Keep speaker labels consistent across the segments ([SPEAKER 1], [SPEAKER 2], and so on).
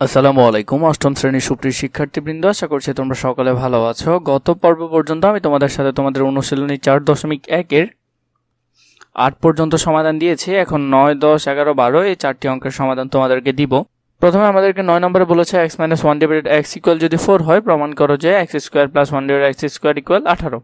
[SPEAKER 1] আসসালামু আলাইকুম, অষ্টম শ্রেণির সুপ্রিয় শিক্ষার্থীবৃন্দ, আশা করছি তোমরা সকলে ভালো আছো। গত পর্ব পর্যন্ত আমি তোমাদের সাথে তোমাদের অনুশীলনী চার দশমিক একের আট পর্যন্ত সমাধান দিয়েছি। এখন নয়, দশ, এগারো, বারো, এই চারটি অঙ্কের সমাধান তোমাদেরকে দিব। প্রথমে আমাদেরকে নয় নম্বরে বলেছে X minus one divided X equal যদি ফোর হয়, প্রমাণ করো যে X square plus one divide X square equal আঠারো।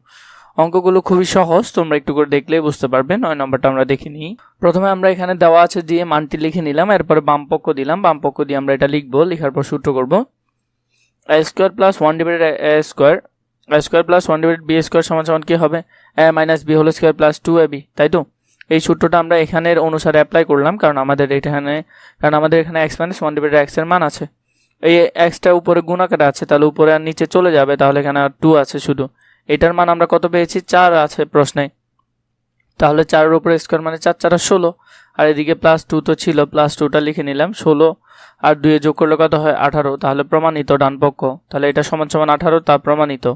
[SPEAKER 1] অঙ্কগুলো খুবই সহজ, তোমরা একটু করে দেখলেই বুঝতে পারবে, নয় নম্বরটা আমরা দেখে নিই প্রথমে আমরা এখানে দেওয়া আছে দিয়ে মানটি লিখে নিলাম, এরপর বাম পক্ষ দিলাম, বাম পক্ষ দিয়ে আমরা এটা লিখব, লেখার পর সূত্র করব। A square plus one divided A square A square plus one divide B square সমান সমান কী হবে? A minus B whole square plus two A B তাই তো? এই সূত্রটা আমরা এখানের অনুসারে অ্যাপ্লাই করলাম, কারণ আমাদের এখানে, কারণ আমাদের এখানে এক্স মাইনাস ওয়ান ডিভাইড এক্সের মান আছে। এই এক্সটা উপরে গুণাকাটা আছে, তাহলে উপরে আর নিচে চলে যাবে, তাহলে এখানে আর টু আছে শুধু। এটার মান আমরা কত পেয়েছি? চার আছে প্রশ্নে। তাহলে চারের উপরে স্কোয়ার মানে চার চার ষোলো। আর এদিকে প্লাস টু তো ছিল প্লাস টুটা লিখে নিলাম, ষোলো। আর দুয়ে যোগ করলে কত হয়? আঠারো। তাহলে প্রমাণিত ডান পক্ষ তাহলে এটা সমান সমান আঠারো, তা প্রমাণিত।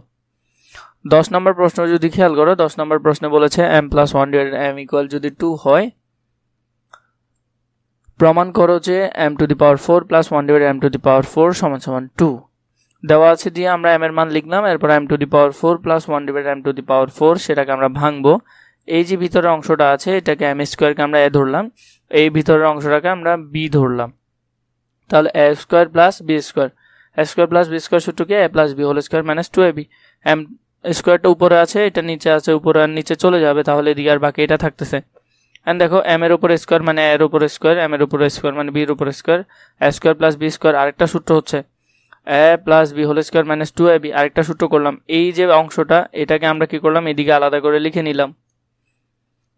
[SPEAKER 1] দশ নম্বর প্রশ্ন যদি খেয়াল করো, দশ নম্বর প্রশ্নে বলেছে M plus one divided M equal যদি টু হয়, প্রমাণ করো যে M to the power four plus one divided M to the power four সমান সমান টু দেওয়া আছে দিয়ে আমরা এম এর মান লিখলাম, এরপর M to the power four plus one divide M to the power four সেটাকে আমরা ভাঙবো। এই যে ভিতরের অংশটা আছে, এটাকে এম স্কোয়ারকে আমরা এ ধরলাম। এই ভিতরের অংশটাকে আমরা বি ধরলাম। তাহলে A square plus B square A square plus B square সূত্রকে A plus B whole square minus two A B M স্কোয়ারটা উপরে আছে, এটা নিচে আছে, উপরে আর নিচে চলে যাবে, তাহলে এদিকে আর বাকি এটা থাকতেছে। অ্যান্ড দেখো এম এর উপর স্কোয়ার মানে এর উপর স্কোয়ার এম এর উপর স্কোয়ার মানে বির উপর square A square plus B square আরেকটা সূত্র হচ্ছে। A plus B whole square minus two A B আরেকটা সূত্র করলাম। এই যে অংশটা, এটাকে আমরা কি করলাম? এদিকে আলাদা করে লিখে নিলাম।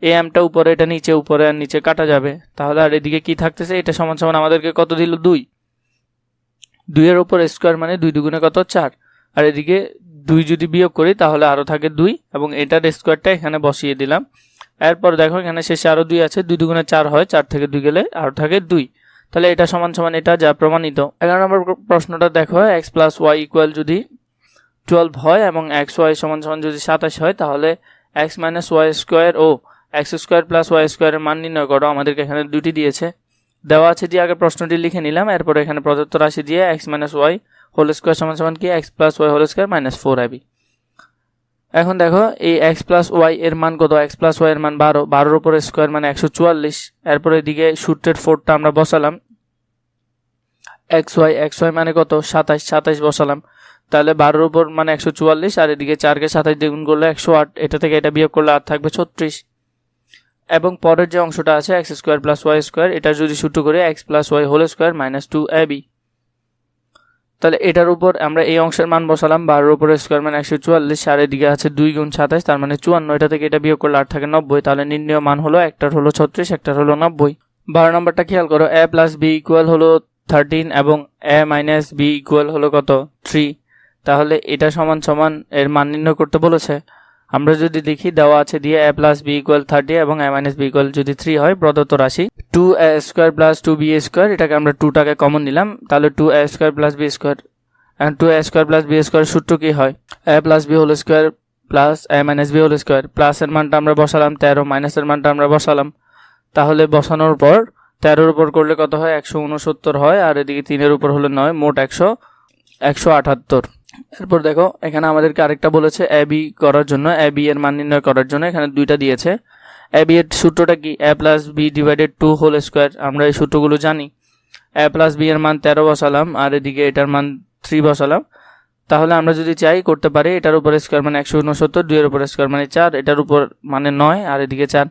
[SPEAKER 1] এ এমটা উপরে, এটা নিচে উপরে আর নিচে কাটা যাবে। তাহলে আর এদিকে কি থাকতেছে? এটা সমান সমান আমাদেরকে কত দিল? দুই। দুইয়ের উপর স্কোয়ার মানে দুই দুগুণে কত? চার। আর এদিকে দুই যদি বিয়োগ করি, তাহলে আরও থাকে দুই, এবং এটার স্কোয়ারটা এখানে বসিয়ে দিলাম। এরপর দেখো, এখানে শেষে আরও দুই আছে। দুই দুগুণে চার হয়, চার থেকে দুই গেলে আরও থাকে দুই। তাহলে এটা সমান সমান এটা যা প্রমাণিত। এগারো নম্বর প্রশ্নটা দেখো এক্স প্লাস ওয়াই ইকুয়াল যদি টুয়েলভ হয় এবং এক্স ওয়াই সমান সমান যদি সাতাশ হয়, তাহলে এক্স মাইনাস ওয়াই স্কোয়ার ও এক্স স্কোয়ার প্লাস ওয়াই স্কোয়ারের মান নির্ণয় করো, আমাদেরকে এখানে দুটি দিয়েছে। দেওয়া আছে দিয়ে আগে প্রশ্নটি লিখে নিলাম, এরপরে এখানে প্রদত্ত রাশি দিয়ে X minus Y whole square সমান সমান কি? X plus Y whole square minus four আবি এখন দেখো, এই এক্স প্লাস ওয়াই এর মান কত? এক্স প্লাস ওয়াই এর মান বারো। বারোর উপর স্কোয়ার মানে একশো চুয়াল্লিশ। এরপরে এদিকে সূত্রের ফোরটা আমরা বসালাম। এক্স ওয়াই এক্স ওয়াই মানে কত? সাতাশ। সাতাশ বসালাম। তাহলে বারোর উপর মানে একশো চুয়াল্লিশ, আর এদিকে চারকে সাতাশ দ্বিগুণ করলে একশো আট। এটা থেকে এটা বিয়োগ করলে আর থাকবে ছত্রিশ। এবং পরের যে অংশটা আছে X square plus Y square এটা যদি সূত্র করে X plus Y whole square minus two A B তাহলে এটার উপর আমরা এই অংশের মান বসালাম, বারোর উপরে স্কোয়ার মানে একশো চুয়াল্লিশ, আর এদিকে আছে দুই গুণ সাতাশ তার মানে চুয়ান্ন। এটা থেকে এটা বিয়োগ করলে আট থাকে নব্বই, তাহলে নির্ণয় মান হলো একটার হলো ছত্রিশ, একটার হলো নব্বই। বারো নম্বরটা খেয়াল করো এ প্লাস বি ইকুয়াল হলো থার্টিন এবং এ মাইনাস বি ইকুয়াল হলো কত? থ্রি তাহলে এটা সমান সমান এর মান নির্ণয় করতে বলেছে। আমরা যদি দেখি দেওয়া আছে দিয়ে A plus B equal thirty এবং এ মাইনাস বি ইকুয়াল যদি থ্রি হয়, প্রদত্ত রাশি two A square plus two B square এটাকে আমরা টুটাকে কমন নিলাম। তাহলে two A square plus B square and two A square plus B square সূত্র কী হয়? A plus B whole square plus A minus B whole square প্লাসের মানটা আমরা বসালাম তেরো মাইনাসের মানটা আমরা বসালাম। তাহলে বসানোর পর তেরোর উপর করলে কত হয়? একশো উনসত্তর হয়, আর এদিকে তিনের উপর হলে নয়, মোট একশো একশো আটাত্তর। এরপর দেখো, এখানে আমাদেরকে আরেকটা বলেছে এ বি করার জন্য এ বি এর মান নির্ণয় করার জন্য, এখানে দুইটা দিয়েছে। বি এর সূত্রটা কি? A plus B divided two whole square আমরা এই সূত্রগুলো জানি। এ প্লাস বি এর মান তেরো বসালাম, আর এদিকে এটার মান থ্রি বসালাম। তাহলে আমরা যদি চাই, করতে পারি, এটার উপরে স্কোয়ার মানে একশো উনসত্তর, দুইয়ের উপরে স্কোয়ার মানে চার, এটার উপর মানে নয়, আর এদিকে চার।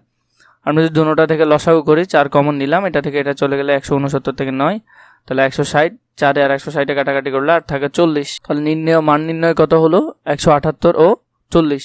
[SPEAKER 1] আমরা যদি দুটোটা থেকে লসাগু করি, চার কমন নিলাম, এটা থেকে এটা চলে গেলে একশো উনসত্তর থেকে নয়, তাহলে একশো ষাট, চারে আর একশো ষাটে কাটাকাটি করলে আর থাকে চল্লিশ। তাহলে নির্ণয়, মান নির্ণয় কত হলো? একশো আটাত্তর ও চল্লিশ।